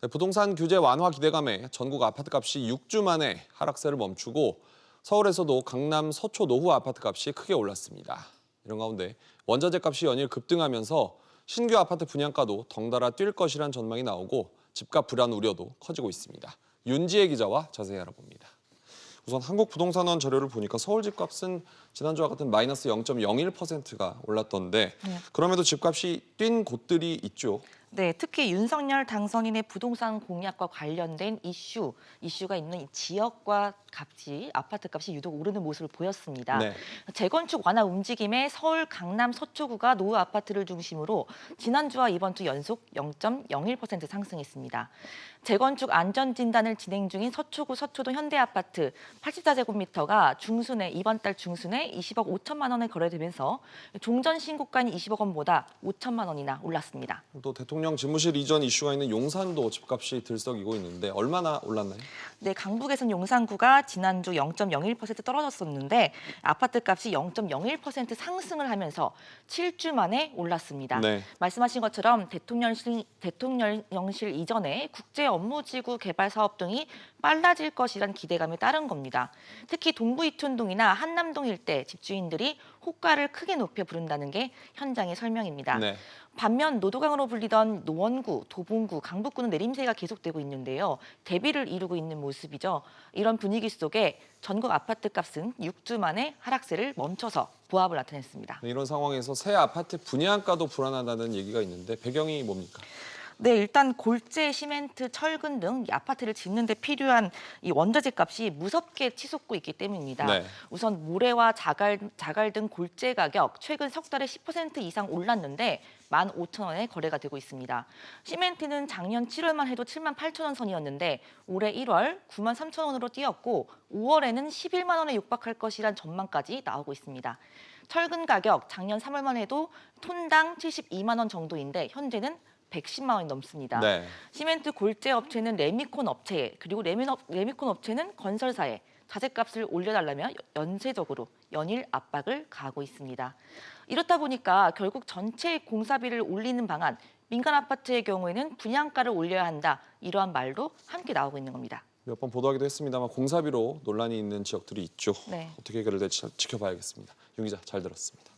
네, 부동산 규제 완화 기대감에 전국 아파트값이 6주 만에 하락세를 멈추고 서울에서도 강남 서초 노후 아파트값이 크게 올랐습니다. 이런 가운데 원자재 값이 연일 급등하면서 신규 아파트 분양가도 덩달아 뛸 것이란 전망이 나오고 집값 불안 우려도 커지고 있습니다. 윤지혜 기자와 자세히 알아봅니다. 우선 한국부동산원 자료를 보니까 서울 집값은 지난주와 같은 마이너스 0.01%가 올랐던데 네. 그럼에도 집값이 뛴 곳들이 있죠. 네, 특히 윤석열 당선인의 부동산 공약과 관련된 이슈, 이슈가 있는 이 지역과 값이 아파트 값이 유독 오르는 모습을 보였습니다. 네. 재건축 완화 움직임에 서울 강남 서초구가 노후 아파트를 중심으로 지난주와 이번 주 연속 0.01% 상승했습니다. 재건축 안전 진단을 진행 중인 서초구 서초동 현대 아파트 84제곱미터가 중순에 이번 달 중순에 20억 5천만 원에 거래되면서 종전 신고가인 20억 원보다 5천만 원이나 올랐습니다. 또 대통령 집무실 이전 이슈가 있는 용산도 집값이 들썩이고 있는데 얼마나 올랐나요? 네, 강북에선 용산구가 지난주 0.01% 떨어졌었는데 아파트 값이 0.01% 상승을 하면서 7주 만에 올랐습니다. 네. 말씀하신 것처럼 대통령실, 대통령실 이전에 국제 업무지구 개발 사업 등이 빨라질 것이란 기대감에 따른 겁니다. 특히 동부 이촌동이나 한남동 일대 집주인들이 호가를 크게 높여 부른다는 게 현장의 설명입니다. 네. 반면 노도강으로 불리던 노원구, 도봉구, 강북구는 내림세가 계속되고 있는데요. 대비를 이루고 있는 모습이죠. 이런 분위기 속에 전국 아파트 값은 6주 만에 하락세를 멈춰서 보합을 나타냈습니다. 이런 상황에서 새 아파트 분양가도 불안하다는 얘기가 있는데 배경이 뭡니까? 네, 일단 골재, 시멘트, 철근 등이 아파트를 짓는 데 필요한 이 원자재 값이 무섭게 치솟고 있기 때문입니다. 네. 우선 모래와 자갈, 자갈 등 골재 가격 최근 석 달에 10% 이상 올랐는데 15,000원에 거래가 되고 있습니다. 시멘트는 작년 7월만 해도 7만 8천 원 선이었는데 올해 1월 9만 3천 원으로 뛰었고 5월에는 11만 원에 육박할 것이란 전망까지 나오고 있습니다. 철근 가격 작년 3월만 해도 톤당 72만 원 정도인데 현재는 110만 원이 넘습니다. 네. 시멘트 골재 업체는 레미콘 업체 그리고 레미콘, 업- 레미콘 업체는 건설사에 자재값을 올려달라며 연쇄적으로 연일 압박을 가하고 있습니다. 이렇다 보니까 결국 전체 공사비를 올리는 방안, 민간 아파트의 경우에는 분양가를 올려야 한다 이러한 말도 함께 나오고 있는 겁니다. 몇 번 보도하기도 했습니다만 공사비로 논란이 있는 지역들이 있죠. 네. 어떻게 해결될지 지켜봐야겠습니다. 윤 기자 잘 들었습니다.